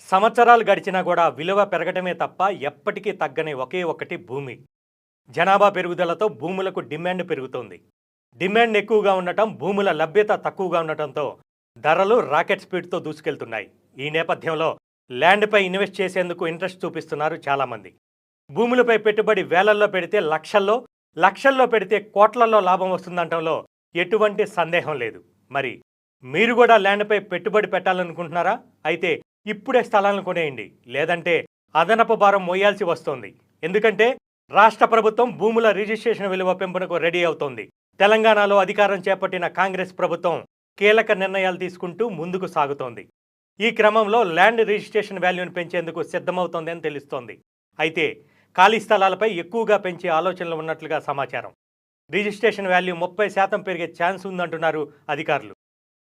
సంవత్సరాలు గడిచినా కూడా విలువ పెరగటమే తప్ప ఎప్పటికీ తగ్గని ఒకే ఒకటి భూమి. జనాభా పెరుగుదలతో భూములకు డిమాండ్ పెరుగుతోంది. డిమాండ్ ఎక్కువగా ఉండటం భూముల లభ్యత తక్కువగా ఉండటంతో ధరలు రాకెట్ స్పీడ్తో దూసుకెళ్తున్నాయి. ఈ నేపథ్యంలో ల్యాండ్పై ఇన్వెస్ట్ చేసేందుకు ఇంట్రెస్ట్ చూపిస్తున్నారు చాలామంది. భూములపై పెట్టుబడి వేలల్లో పెడితే లక్షల్లో లక్షల్లో పెడితే కోట్లలో లాభం వస్తుందంటంలో ఎటువంటి సందేహం లేదు. మరి మీరు కూడా ల్యాండ్పై పెట్టుబడి పెట్టాలనుకుంటున్నారా? అయితే ఇప్పుడే స్థలాలను కొనేయండి. లేదంటే అదనపు భారం మోయాల్సి వస్తోంది. ఎందుకంటే రాష్ట్ర ప్రభుత్వం భూముల రిజిస్ట్రేషన్ విలువ పెంపునకు రెడీ అవుతోంది. తెలంగాణలో అధికారం చేపట్టిన కాంగ్రెస్ ప్రభుత్వం కీలక నిర్ణయాలు తీసుకుంటూ ముందుకు సాగుతోంది. ఈ క్రమంలో ల్యాండ్ రిజిస్ట్రేషన్ వాల్యూను పెంచేందుకు సిద్ధమవుతోంది అని తెలుస్తోంది. అయితే ఖాళీ స్థలాలపై ఎక్కువగా పెంచే ఆలోచనలు ఉన్నట్లుగా సమాచారం. రిజిస్ట్రేషన్ వాల్యూ ముప్పై శాతం పెరిగే ఛాన్స్ ఉందంటున్నారు అధికారులు.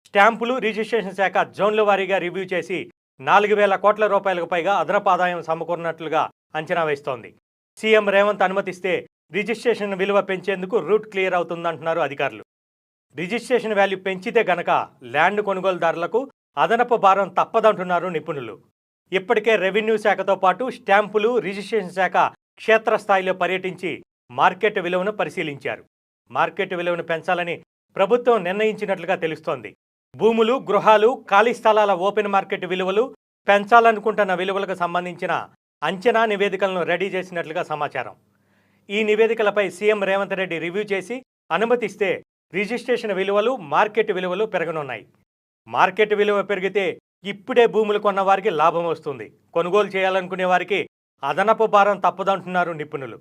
స్టాంపులు రిజిస్ట్రేషన్ శాఖ జోన్ల వారీగా రివ్యూ చేసి నాలుగు వేల కోట్ల రూపాయలకు పైగా అదనపు ఆదాయం సమకూరినట్లుగా అంచనా వేస్తోంది. సీఎం రేవంత్ అనుమతిస్తే రిజిస్ట్రేషన్ విలువ పెంచేందుకు రూట్ క్లియర్ అవుతుందంటున్నారు అధికారులు. రిజిస్ట్రేషన్ వాల్యూ పెంచితే గనక ల్యాండ్ కొనుగోలుదారులకు అదనపు భారం తప్పదంటున్నారు నిపుణులు. ఇప్పటికే రెవెన్యూ శాఖతో పాటు స్టాంపులు రిజిస్ట్రేషన్ శాఖ క్షేత్రస్థాయిలో పర్యటించి మార్కెట్ విలువను పరిశీలించారు. మార్కెట్ విలువను పెంచాలని ప్రభుత్వం నిర్ణయించినట్లుగా తెలుస్తోంది. భూములు గృహాలు ఖాళీ స్థలాల ఓపెన్ మార్కెట్ విలువలు పెంచాలనుకుంటున్న విలువలకు సంబంధించిన అంచనా నివేదికలను రెడీ చేసినట్లుగా సమాచారం. ఈ నివేదికలపై సీఎం రేవంత్ రెడ్డి రివ్యూ చేసి అనుమతిస్తే రిజిస్ట్రేషన్ విలువలు మార్కెట్ విలువలు పెరగనున్నాయి. మార్కెట్ విలువ పెరిగితే ఇప్పుడే భూములు కొన్న వారికి లాభం వస్తుంది. కొనుగోలు చేయాలనుకునే వారికి అదనపు భారం తప్పదంటున్నారు నిపుణులు.